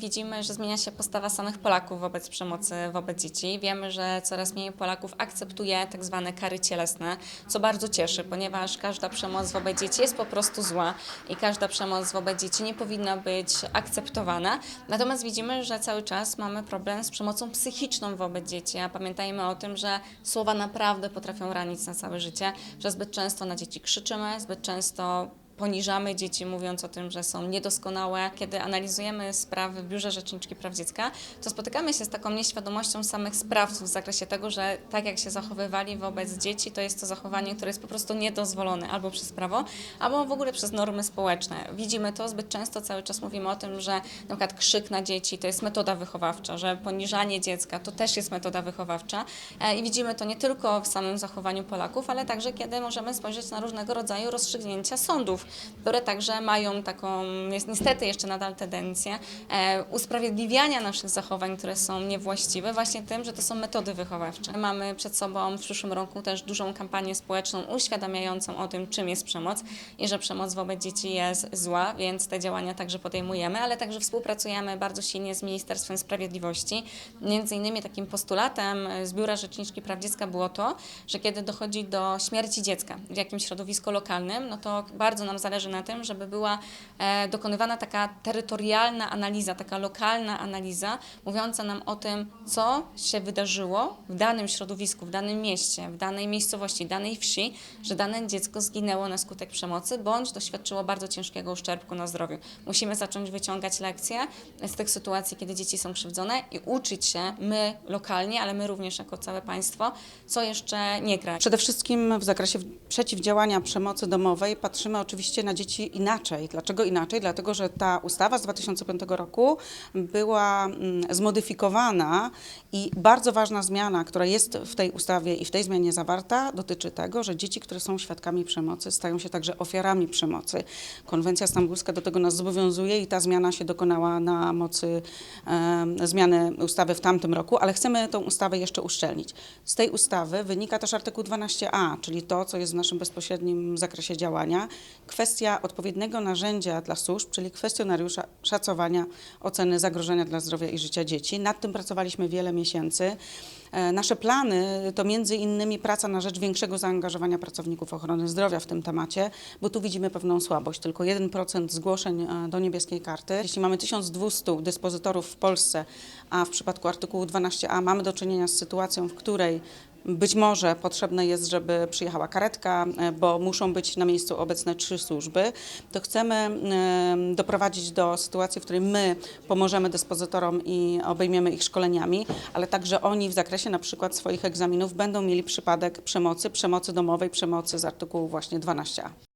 Widzimy, że zmienia się postawa samych Polaków wobec przemocy wobec dzieci. Wiemy, że coraz mniej Polaków akceptuje tak zwane kary cielesne, co bardzo cieszy, ponieważ każda przemoc wobec dzieci jest po prostu zła i każda przemoc wobec dzieci nie powinna być akceptowana. Natomiast widzimy, że cały czas mamy problem z przemocą psychiczną wobec dzieci, a pamiętajmy o tym, że słowa naprawdę potrafią ranić na całe życie, że zbyt często na dzieci krzyczymy, zbyt często poniżamy dzieci, mówiąc o tym, że są niedoskonałe. Kiedy analizujemy sprawy w Biurze Rzeczniczki Praw Dziecka, to spotykamy się z taką nieświadomością samych sprawców w zakresie tego, że tak jak się zachowywali wobec dzieci, to jest to zachowanie, które jest po prostu niedozwolone albo przez prawo, albo w ogóle przez normy społeczne. Widzimy to zbyt często, cały czas mówimy o tym, że na przykład krzyk na dzieci to jest metoda wychowawcza, że poniżanie dziecka to też jest metoda wychowawcza E, i widzimy to nie tylko w samym zachowaniu Polaków, ale także kiedy możemy spojrzeć na różnego rodzaju rozstrzygnięcia sądów, które także mają taką, jest niestety jeszcze nadal tendencję e, usprawiedliwiania naszych zachowań, które są niewłaściwe, właśnie tym, że to są metody wychowawcze. Mamy przed sobą w przyszłym roku też dużą kampanię społeczną uświadamiającą o tym, czym jest przemoc i że przemoc wobec dzieci jest zła, więc te działania także podejmujemy, ale także współpracujemy bardzo silnie z Ministerstwem Sprawiedliwości. Między innymi takim postulatem z Biura Rzeczniczki Praw Dziecka było to, że kiedy dochodzi do śmierci dziecka w jakimś środowisku lokalnym, no to bardzo nam zależy na tym, żeby była e, dokonywana taka terytorialna analiza, taka lokalna analiza, mówiąca nam o tym, co się wydarzyło w danym środowisku, w danym mieście, w danej miejscowości, danej wsi, że dane dziecko zginęło na skutek przemocy, bądź doświadczyło bardzo ciężkiego uszczerbku na zdrowiu. Musimy zacząć wyciągać lekcje z tych sytuacji, kiedy dzieci są krzywdzone i uczyć się my lokalnie, ale my również jako całe państwo, co jeszcze nie gra. Przede wszystkim w zakresie przeciwdziałania przemocy domowej patrzymy oczywiście na dzieci inaczej. Dlaczego inaczej? Dlatego, że ta ustawa z 2005 roku była mm, zmodyfikowana i bardzo ważna zmiana, która jest w tej ustawie i w tej zmianie zawarta, dotyczy tego, że dzieci, które są świadkami przemocy, stają się także ofiarami przemocy. Konwencja stambulska do tego nas zobowiązuje i ta zmiana się dokonała na mocy em, zmiany ustawy w tamtym roku, ale chcemy tą ustawę jeszcze uszczelnić. Z tej ustawy wynika też artykuł 12a, czyli to, co jest w naszym bezpośrednim zakresie działania, kwestia odpowiedniego narzędzia dla służb, czyli kwestionariusza szacowania oceny zagrożenia dla zdrowia i życia dzieci. Nad tym pracowaliśmy wiele miesięcy. E, Nasze plany to między innymi praca na rzecz większego zaangażowania pracowników ochrony zdrowia w tym temacie, bo tu widzimy pewną słabość. Tylko 1% zgłoszeń e, do niebieskiej karty. Jeśli mamy 1200 dyspozytorów w Polsce, a w przypadku artykułu 12a mamy do czynienia z sytuacją, w której być może potrzebne jest, żeby przyjechała karetka, e, bo muszą być na miejscu obecne trzy służby, to chcemy em, doprowadzić do sytuacji, w której my pomożemy dyspozytorom i obejmiemy ich szkoleniami, ale także oni w zakresie na przykład swoich egzaminów będą mieli przypadek przemocy, przemocy domowej, przemocy z artykułu właśnie 12a.